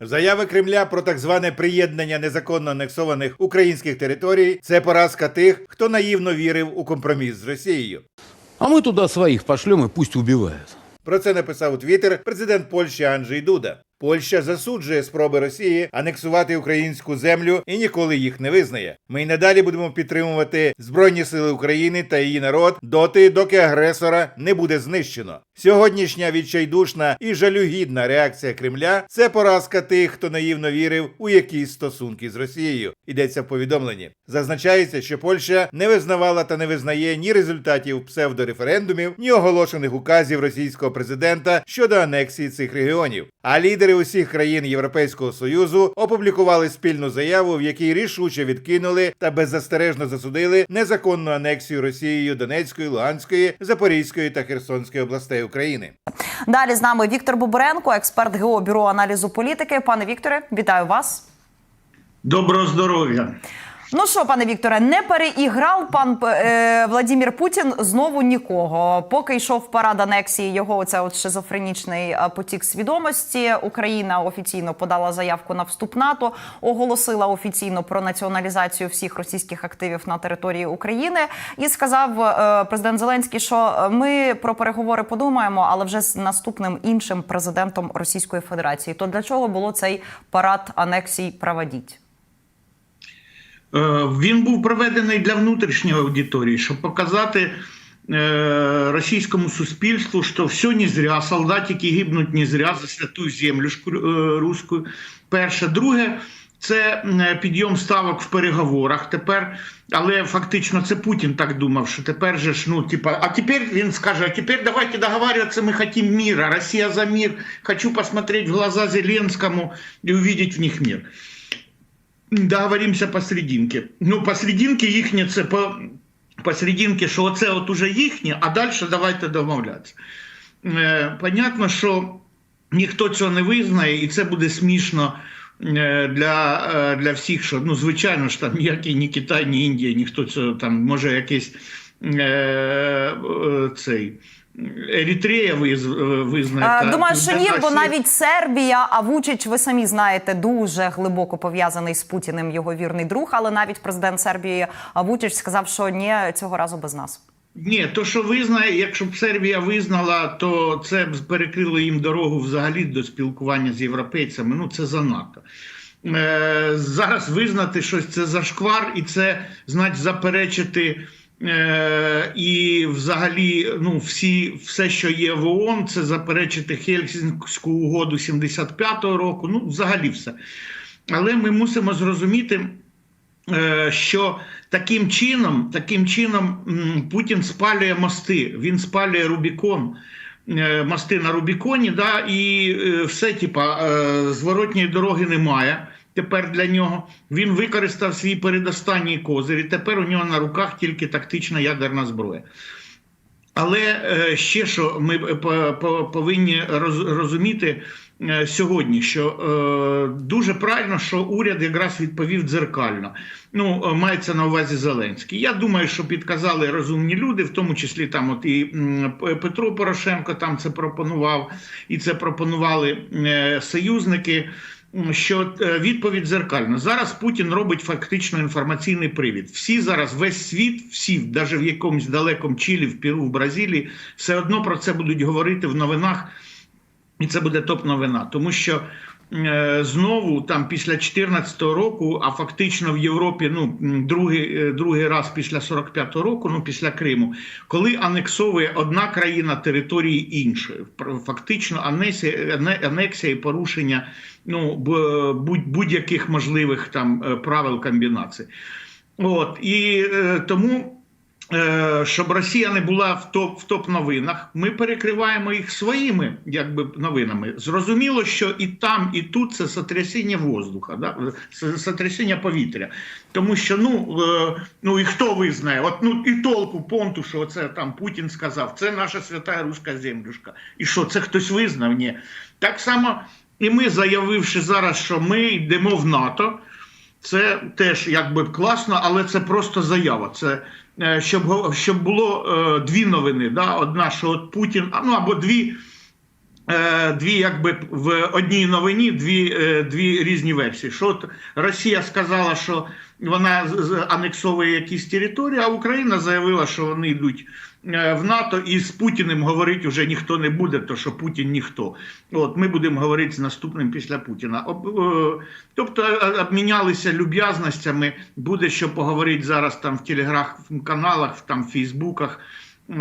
Заяви Кремля про так зване приєднання незаконно анексованих українських територій це поразка тих, хто наївно вірив у компроміс з Росією. А ми туди своїх пошлем і пусть убивають. Про це написав у Твіттер президент Польщі Анджей Дуда. Польща засуджує спроби Росії анексувати українську землю і ніколи їх не визнає. Ми й надалі будемо підтримувати Збройні сили України та її народ доти, доки агресора не буде знищено. Сьогоднішня відчайдушна і жалюгідна реакція Кремля це поразка тих, хто наївно вірив у якісь стосунки з Росією. Йдеться в повідомленні. Зазначається, що Польща не визнавала та не визнає ні результатів псевдореферендумів, ні оголошених указів російського президента щодо анексії цих регіонів. А лідери усіх країн Європейського союзу опублікували спільну заяву, в якій рішуче відкинули та беззастережно засудили незаконну анексію Росією Донецької, Луганської, Запорізької та Херсонської областей України. Далі з нами Віктор Бобуренко, експерт ГО бюро аналізу політики. Пане Вікторе, вітаю вас. Доброго здоров'я. Ну що, пане Вікторе, не переіграв пан е, Владимир Путін знову нікого. Поки йшов парад анексії, його оце от шизофренічний е, потік свідомості. Україна офіційно подала заявку на вступ НАТО, оголосила офіційно про націоналізацію всіх російських активів на території України. І сказав е, президент Зеленський, що ми про переговори подумаємо, але вже з наступним іншим президентом Російської Федерації. То для чого було цей парад анексій проводіть? Е, Він був проведений для внутрішньої аудиторії, щоб показати е, російському суспільству, що все не зря, солдатики гибнуть не зря за святу землю е, руську. Перше, друге. Це підйом ставок в переговорах тепер, але фактично це Путін так думав, що тепер же ж, ну, типа, а тепер він скаже, а тепер давайте договариваться, мы хотим мира, Россия за мир, хочу посмотреть в глаза Зеленскому и увидеть в них мир. Договоримося посерединки. Ну, посерединки їхнє це по посерединки, що оце от уже їхнє, а далі давайте домовлятися. Е, понятно, що ніхто цього не визнає, і це буде смішно е, для, е, для всіх, що ну, звичайно ж там ніякий ні Китай, ні Індія, ніхто цього там може якийсь е, цей. Еритрея виз, е, визнає. Е, Думаю, що ні, бо навіть Сербія, а Вучич, ви самі знаєте, дуже глибоко пов'язаний з Путіним його вірний друг. Але навіть президент Сербії Вучич сказав, що ні, цього разу без нас. Ні, то що визнає, якщо б Сербія визнала, то це б перекрило їм дорогу взагалі до спілкування з європейцями. Ну це занадто. Е, зараз визнати щось це зашквар, і це значить заперечити. Е, і взагалі, ну, всі, все, що є в ООН, це заперечити Хельсінську угоду 75-го року. Ну, взагалі все. Але ми мусимо зрозуміти, е, що таким чином, таким чином Путін спалює мости, він спалює Рубікон. е, Мости на Рубіконі, да, і все, типа, зворотньої дороги немає. Тепер для нього він використав свій передостанній козир, і тепер у нього на руках тільки тактична ядерна зброя. Але е, ще що ми по- по- повинні розуміти е, сьогодні, що е, дуже правильно, що уряд якраз відповів дзеркально. Ну, мається на увазі Зеленський. Я думаю, що підказали розумні люди, в тому числі там, от і Петро Порошенко там це пропонував, і це пропонували союзники. Що е, відповідь дзеркальна. Зараз Путін робить фактично інформаційний привід. Всі зараз, весь світ, всі, навіть в якомусь далекому Чилі, в Перу, в Бразилії, все одно про це будуть говорити в новинах, і це буде топ-новина. Тому що е, знову там після 2014 року, а фактично в Європі ну, другий, е, другий раз після 45-го року, ну після Криму, коли анексовує одна країна території іншої, фактично анексія, ане- анексія і порушення ну, будь-яких можливих там е, правил комбінацій. От і е, тому. Е, Щоб Росія не була в топ в топ новинах, ми перекриваємо їх своїми якби новинами. Зрозуміло, що і там, і тут це сотрясіння воздуха, да? сотрясіння повітря. Тому що ну, е, ну і хто визнає? От ну і толку понту, що це там Путін сказав, це наша свята руська землюшка. І що це хтось визнав? Ні. Так само і ми, заявивши зараз, що ми йдемо в НАТО. Це теж якби класно, але це просто заява. Це е, щоб щоб було е, дві новини. Да? Одна, що от Путін, ну або дві дві, якби в одній новині дві, е, дві різні версії. Що Росія сказала, що вона анексовує якісь території, а Україна заявила, що вони йдуть е, в НАТО, і з Путіним говорити вже ніхто не буде, то що Путін ніхто. От ми будемо говорити з наступним після Путіна. Е, тобто е, обмінялися люб'язностями. Буде що поговорити зараз там в телеграм-каналах, там в Фейсбуках. Е,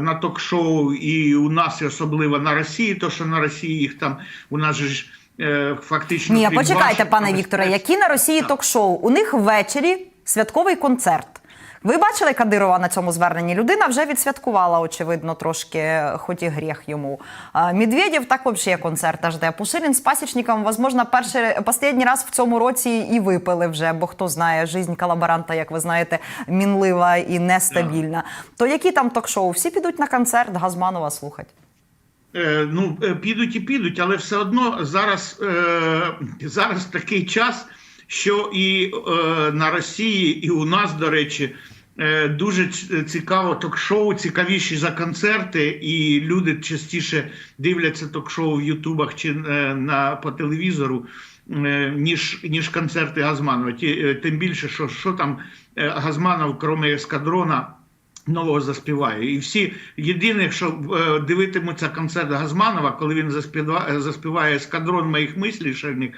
На ток-шоу і у нас, і особливо на Росії, то що на Росії їх там у нас ж е, фактично. Ні, почекайте, ваших, пане Вікторе, які на Росії ток-шоу? У них ввечері святковий концерт. Ви бачили Кадирова на цьому зверненні? Людина вже відсвяткувала, очевидно, трошки, хоч і гріх йому. Медведєв так взагалі концерта жде. Пушилін з пасічником, можливо, перший останній раз в цьому році і випили вже, бо хто знає, жизнь колаборанта, як ви знаєте, мінлива і нестабільна. То які там ток-шоу? Всі підуть на концерт Газманова слухати. Е, ну, е, підуть і підуть, але все одно зараз, е, зараз такий час, що і е, на Росії, і у нас, до речі, е, дуже цікаво ток-шоу, цікавіші за концерти, і люди частіше дивляться ток-шоу в Ютубах чи е, на, по телевізору. е, Ніж, ніж концерти Газманова. Ті, е, тим більше, що, що там е, Газманов, крім ескадрона, нового заспіває. І всі єдине, е, дивитимуться концерт Газманова, коли він заспіває, заспіває ескадрон моїх мислів, шальних,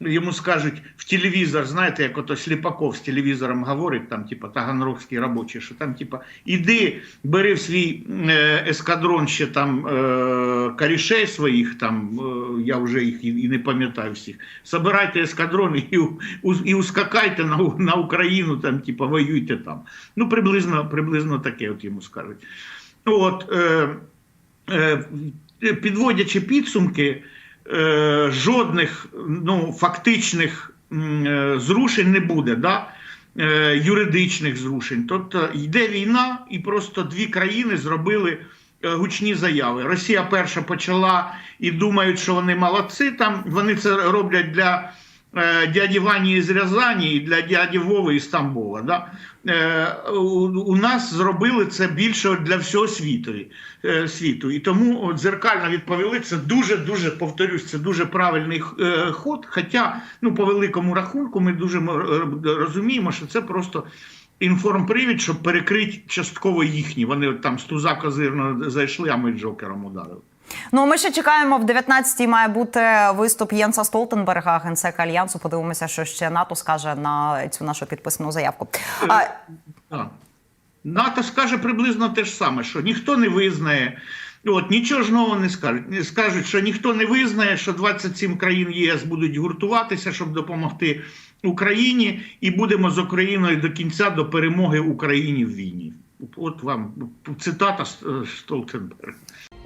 йому скажуть в телевізор, знаєте, як ото Сліпаков з телевізором говорить, там, типа, таганрогський робочий, що там, типа, іди, бери в свій е, ескадрон ще там е, корішей своїх, там, е, я вже їх і, не пам'ятаю всіх. Собирайте ескадрон і, і ускакайте на, на Україну, там, типа, воюйте там. Ну, приблизно, приблизно таке от йому скажуть. От, е, е, підводячи підсумки, е, жодних ну, фактичних е, зрушень не буде, да? е, юридичних зрушень. Тобто йде війна, і просто дві країни зробили гучні заяви. Росія перша почала і думають, що вони молодці. Там вони це роблять для е, дяді Вані із Рязані і для дяді Вови із Тамбова. Да? Е, у, нас зробили це більше для всього світу. Е, світу. І тому от, зеркально відповіли, це дуже-дуже, повторюсь, це дуже правильний ход. Хоча, ну, по великому рахунку, ми дуже розуміємо, що це просто інформпривід, щоб перекрити частково їхні. Вони там з туза козирно зайшли, а ми джокером ударили. Ну, ми ще чекаємо в 19-й має бути виступ Єнса Столтенберга, генсека альянсу. Подивимося, що ще НАТО скаже на цю нашу підписану заявку. А, НАТО скаже приблизно те ж саме, що ніхто не визнає. От, нічого ж нового не скажуть. Не Скажуть, що ніхто не визнає, що 27 країн ЄС будуть гуртуватися, щоб допомогти Україні, і будемо з Україною до кінця до перемоги Україні в війні. От вам цитата е, Столтенберга.